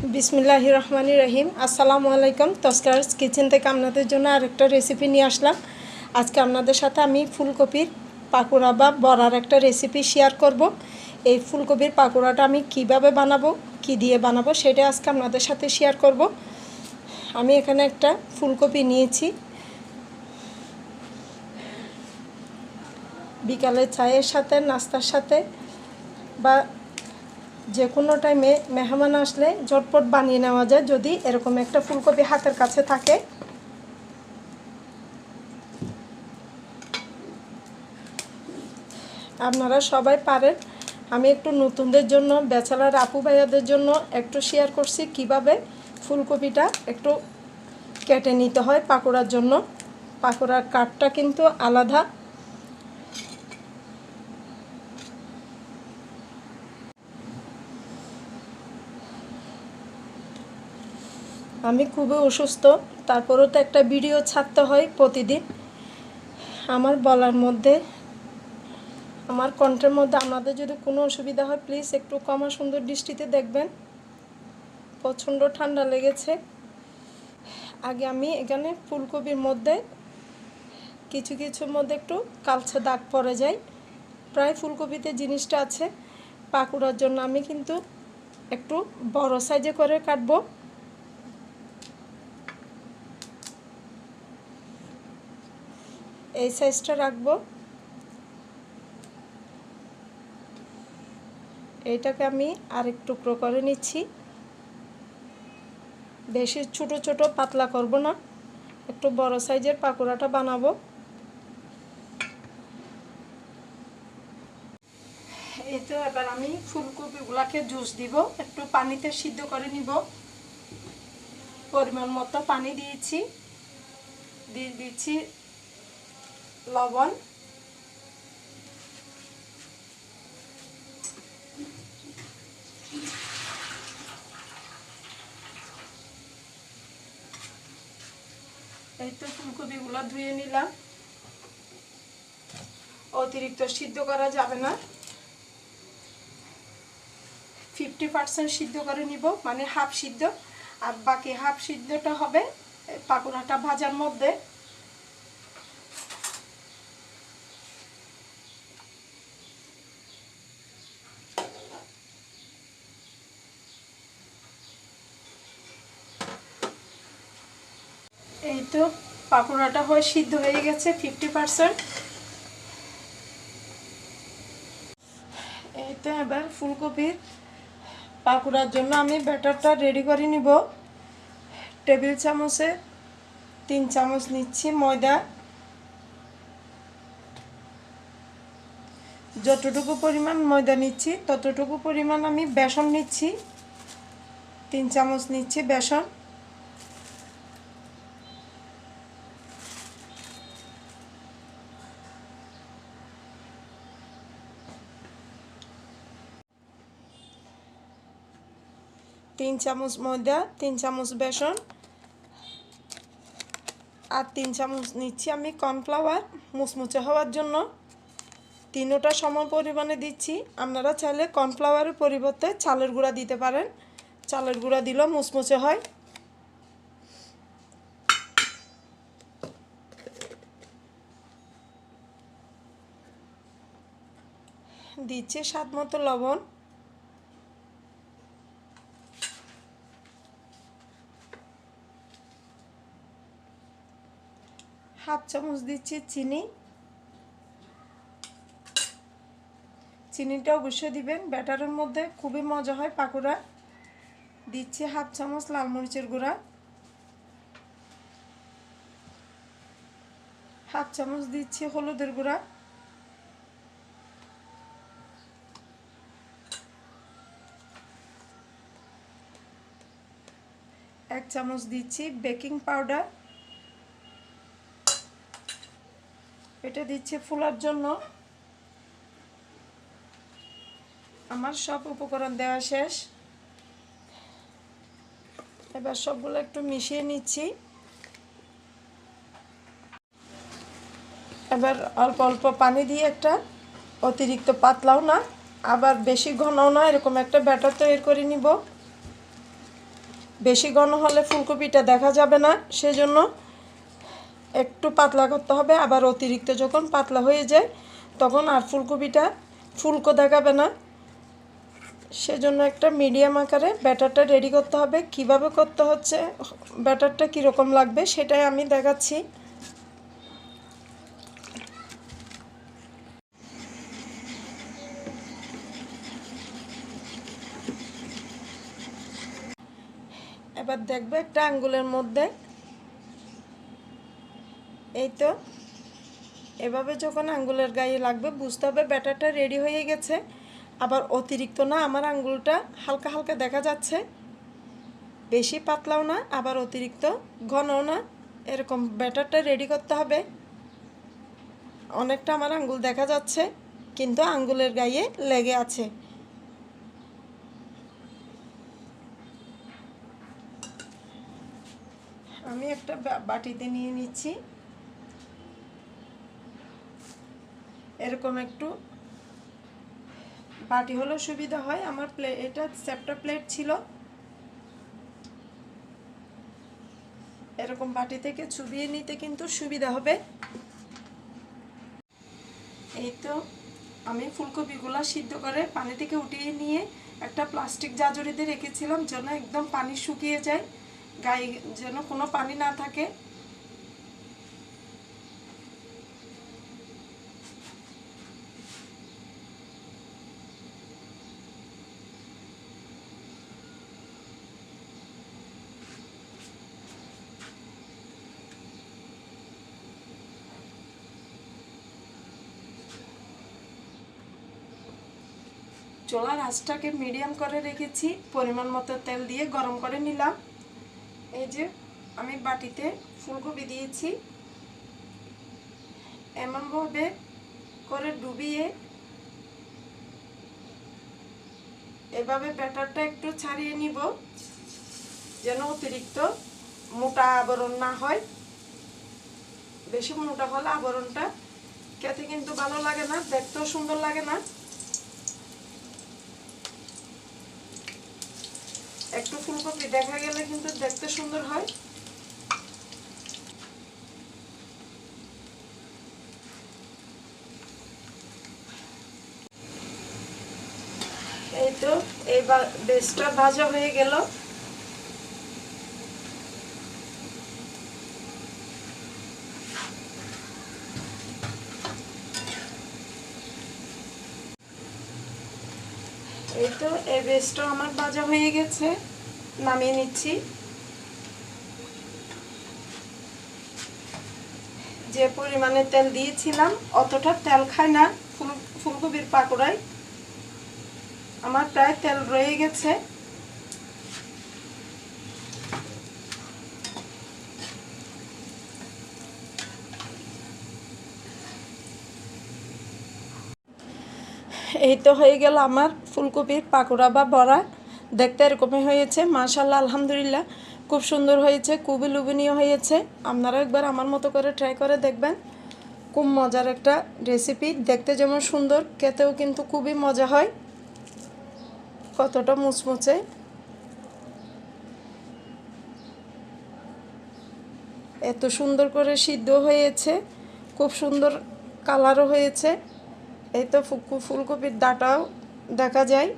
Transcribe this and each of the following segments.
বিসমিল্লাহ রহমানি রহিম আসসালামু আলাইকুম, তস্কার কিচেন থেকে আপনাদের জন্য আরেকটা রেসিপি নিয়ে আসলাম। আজকে আপনাদের সাথে আমি ফুলকপির পাকোড়া বা বড়ার একটা রেসিপি শেয়ার করব। এই ফুলকপির পাকোড়াটা আমি কীভাবে বানাবো, কি দিয়ে বানাবো, সেটা আজকে আপনাদের সাথে শেয়ার করব। আমি এখানে একটা ফুলকপি নিয়েছি। বিকালে চায়ের সাথে, নাস্তার সাথে বা যে কোনো টাইমে মেহমান আসলে ঝটপট বানিয়ে নেওয়া যায় যদি এরকম একটা ফুলকপি হাতের কাছে থাকে। আপনারা সবাই পারেন। আমি একটু নতুনদের জন্য, বেচালার আপু ভাইয়াদের জন্য একটু শেয়ার করছি কীভাবে ফুলকপিটা একটু কেটে নিতে হয় পাকোড়ার জন্য। পাকোড়ার কাঠটা কিন্তু আলাদা। আমি খুবই অসুস্থ, তারপরেও তো একটা ভিডিও ছাড়তে হয় প্রতিদিন। আমার বলার মধ্যে, আমার কণ্ঠের মধ্যে আপনাদের যদি কোনো অসুবিধা হয় প্লিজ একটু কমা সুন্দর দৃষ্টিতে দেখবেন। প্রচণ্ড ঠান্ডা লেগেছে। আগে আমি এখানে ফুলকপির মধ্যে, কিছু কিছুর মধ্যে একটু কালচে দাগ পড়ে যায়। প্রায় ফুলকপিতে জিনিসটা আছে, পাকুড়ার জন্য আমি কিন্তু একটু বড় সাইজে করে কাটবো। এই সাইজটা রাখব। এইটাকে আমি আরেক টুকরো করে নিচ্ছি। বেশি ছোট ছোট পাতলা করব না। একটু বড় সাইজের পাকোড়াটা বানাবো। এই তো এবার আমি ফুলকপিগুলাকে জুস দিব। একটু পানিতে সিদ্ধ করে নিব। পরিমাণ মতো পানি দিয়েছি। দিয়ে দিচ্ছি লবণ। এই তো ফুলকপিগুলো ধুয়ে নিলাম। অতিরিক্ত সিদ্ধ করা যাবে না। ফিফটি পার্সেন্ট সিদ্ধ করে নিব মানে হাফ সিদ্ধ। আর বাকি হাফ সিদ্ধটা হবে পাকোড়াটা ভাজার মধ্যে এই তো পাকোড়াটা হয়ে সিদ্ধ হয়ে গেছে ফিফটি পারসেন্ট এই তো এবার ফুলকপির পাকোড়ার জন্য আমি ব্যাটারটা রেডি করে নিব। টেবিল চামচে তিন চামচ নিচ্ছি ময়দা। যতটুকু পরিমাণ ময়দা নিচ্ছি, ততটুকু পরিমাণ আমি বেসন নিচ্ছি। তিন চামচ নিচ্ছি বেসন। তিন চামচ ময়দা, তিন চামচ বেসন আর তিন চামচ নিচ্ছি আমি কর্নফ্লাওয়ার মুচমুচে হওয়ার জন্য। তিনোটা সম পরিমাণে দিচ্ছি। আপনারা চাইলে কর্নফ্লাওয়ারের পরিবর্তে চালের গুঁড়া দিতে পারেন। চালের গুঁড়া দিলেও মুচমুচে হয়। দিচ্ছি স্বাদ মতো লবণ। হাফ চামচ দিচ্ছি চিনি। চিনিটা অবশ্যই দিবেন। ব্যাটারের মধ্যে খুবই মজা হয় পাকোড়া। দিচ্ছি হাফ চামচ লাল মরিচের গুঁড়া। হাফ চামচ দিচ্ছি হলুদের গুঁড়া। এক চামচ দিচ্ছি বেকিং পাউডার। এটা দিচ্ছি ফুলার জন্য। আমার সব উপকরণ দেওয়া শেষ। এবার সবগুলো একটু মিশিয়ে নিচ্ছি। এবার অল্প অল্প পানি দিয়ে একটা অতিরিক্ত পাতলাও না, আবার বেশি ঘনও না, এরকম একটা ব্যাটার তৈরি করে নিব। বেশি ঘন হলে ফুলকপিটা দেখা যাবে না, সেজন্য একটু পাতলা করতে হবে, আবার অতিরিক্ত যখন পাতলা হয়ে যায়, তখন আর ফুলকপিটা ফুলকো দেখাবে না। সেজন্য একটা মিডিয়াম আকারে ব্যাটারটা রেডি করতে হবে। কীভাবে করতে হচ্ছে, ব্যাটারটা কীরকম লাগবে সেটাই আমি দেখাচ্ছি। এবার দেখবে একটা আঙ্গুলের মধ্যে এই তো এভাবে যখন আঙ্গুলের গায়ে লাগবে, বুঝতে হবে ব্যাটারটা রেডি হয়ে গেছে। আবার অতিরিক্ত না, আমার আঙ্গুলটা হালকা হালকা দেখা যাচ্ছে। বেশি পাতলাও না, আবার অতিরিক্ত ঘনও না। এরকম ব্যাটারটা রেডি করতে হবে। অনেকটা আমার আঙ্গুল দেখা যাচ্ছে, কিন্তু আঙ্গুলের গায়ে লেগে আছে। আমি একটা বাটিতে নিয়ে নিচ্ছি। এরকম একটু বাটি হলেও সুবিধা হয়। আমার প্লে এটা সেপ্টা প্লেট ছিল। এরকম বাটি থেকে চুবিয়ে নিতে কিন্তু সুবিধা হবে। এই তো আমি ফুলকপিগুলো সিদ্ধ করে পানি থেকে উঠিয়ে নিয়ে একটা প্লাস্টিক জাজুরিতে রেখেছিলাম, যেন একদম পানি শুকিয়ে যায়। গায়ে যেন কোনো পানি না থাকে। চোলার আঁচটাকে মিডিয়াম করে রেখেছি, পরিমাণ মতো তেল দিয়ে গরম করে নিলাম। এই যে আমি বাটিতে ফুলকপি দিয়েছি। এমনভাবে করে ডুবিয়ে এভাবে ব্যাটারটা একটু ছাড়িয়ে নিব, যেন অতিরিক্ত মোটা আবরণ না হয়। বেশি মোটা হলে আবরণটা খেতে কিন্তু ভালো লাগে না, দেখতেও সুন্দর লাগে না। একটু ফুলকপি দেখা গেলে কিন্তু দেখতে সুন্দর হয়। এই তো এই বেসটা ভাজা হয়ে গেল। এই তো এই বেসটা আমার ভাজা হয়ে গেছে। নামিয়ে নিচ্ছি। যে পরিমাণে তেল দিয়েছিলাম, অতটা তেল খায় না, ফুল, ফুলকপির পাকোড়ায় আমার প্রায় তেল রয়ে গেছে। এই তো হয়ে গেল আমার ফুলকপির পাকোড়া বা বড়া দেখতে এরকমই হয়েছে। মাশাল্লাহ আলহামদুলিল্লাহ। খুব সুন্দর হয়েছে, খুবই লোভনীয় হয়েছে। আপনারা একবার আমার মতো করে ট্রাই করে দেখবেন। খুব মজার একটা রেসিপি দেখতে যেমন সুন্দর, খেতেও কিন্তু খুবই মজা হয়। কতটা মুচমুচে। এত সুন্দর করে সিদ্ধ হয়েছে, খুব সুন্দর কালারও হয়েছে। এই তো ফুলকপির ডাটাও দেখা যায়।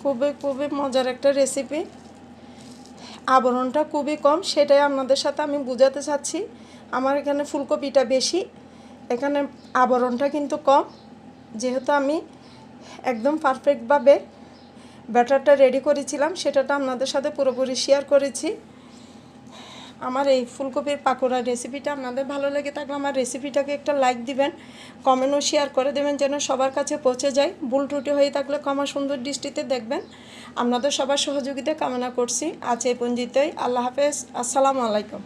খুবই খুবই মজার একটা রেসিপি আবরণটা খুবই কম, সেটাই আপনাদের সাথে আমি বোঝাতে চাচ্ছি। আমার এখানে ফুলকপিটা বেশি, এখানে আবরণটা কিন্তু কম। যেহেতু আমি একদম পারফেক্টভাবে ব্যাটারটা রেডি করেছিলাম, সেটাটা আপনাদের সাথে পুরোপুরি শেয়ার করেছি। আমার এই ফুলকপির পাকোড়ার রেসিপিটা আপনাদের ভালো লেগে থাকলে আমার রেসিপিটাকে একটা লাইক দিবেন কমেন্টও শেয়ার করে দেবেন যেন সবার কাছে পৌঁছে যায়। ভুল ত্রুটি হয়ে থাকলে ক্ষমা সুন্দর দৃষ্টিতে দেখবেন। আপনাদের সবার সহযোগিতা কামনা করছি। এই পঞ্জিতই আল্লাহ হাফেজ। আসসালামু আলাইকুম।